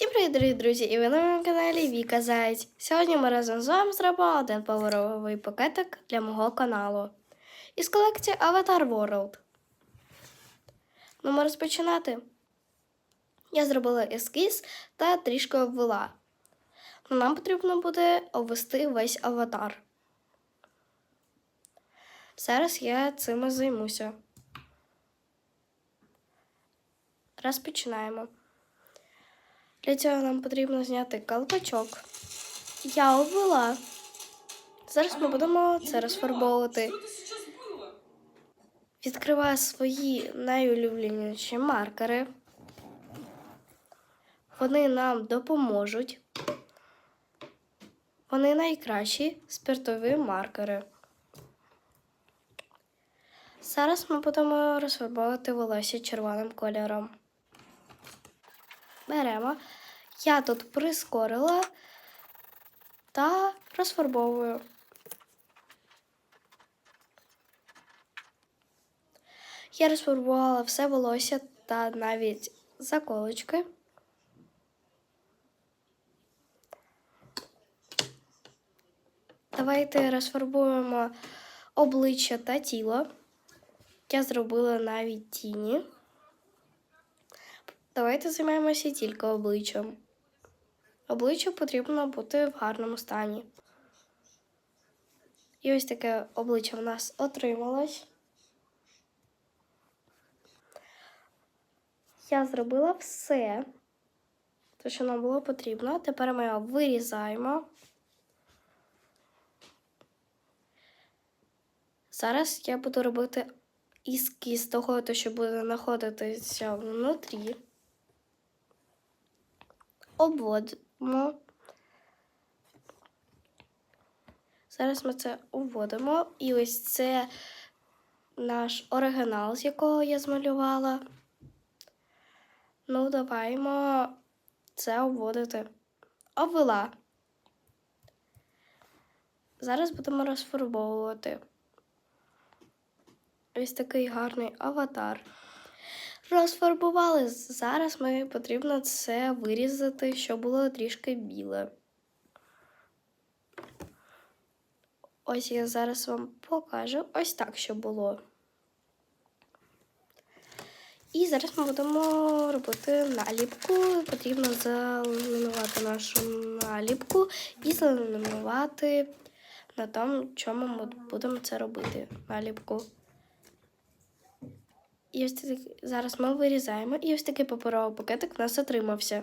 Всім привіт, дорогі друзі! І ви на моєму каналі Віка Заєць. Сьогодні ми разом з вами зробимо один паперовий пакетик для мого каналу із колекції Avatar World. Ну, розпочинати. Я зробила ескіз та трішки обвела. Ну, Нам потрібно буде обвести весь аватар. Зараз я цим займуся. Розпочинаємо. Для цього нам потрібно зняти колпачок. Я обвела. Зараз ми будемо це розфарбовувати. Відкриваю свої найулюбленіші маркери. Вони нам допоможуть. Вони найкращі спиртові маркери. Зараз ми будемо розфарбовувати волосся червоним кольором. Беремо. Я тут прискорила та розфарбовую. Я розфарбувала все волосся та навіть заколочки. Давайте розфарбуємо обличчя та тіло. Я зробила навіть тіні. Давайте займемося тільки обличчям. Обличчю потрібно бути в гарному стані. І ось таке обличчя в нас отрималось. Я зробила все, те, що нам було потрібно. Тепер ми його вирізаємо. Зараз я буду робити ескіз того, що буде знаходитися внутрі. Обводимо. Зараз ми це обводимо. І ось це наш оригінал, з якого я змалювала. Ну, даваймо це обводити. Обвела. Зараз будемо розфарбовувати. Ось такий гарний аватар. Розфарбували. Зараз ми потрібно це вирізати, щоб було трішки біле. Ось я зараз вам покажу ось так, що було. І зараз ми будемо робити наліпку. Потрібно заламінувати нашу наліпку і заламінувати на тому, чому ми будемо це робити. Наліпку. І ось такий, зараз ми вирізаємо, і ось такий паперовий пакетик в нас отримався.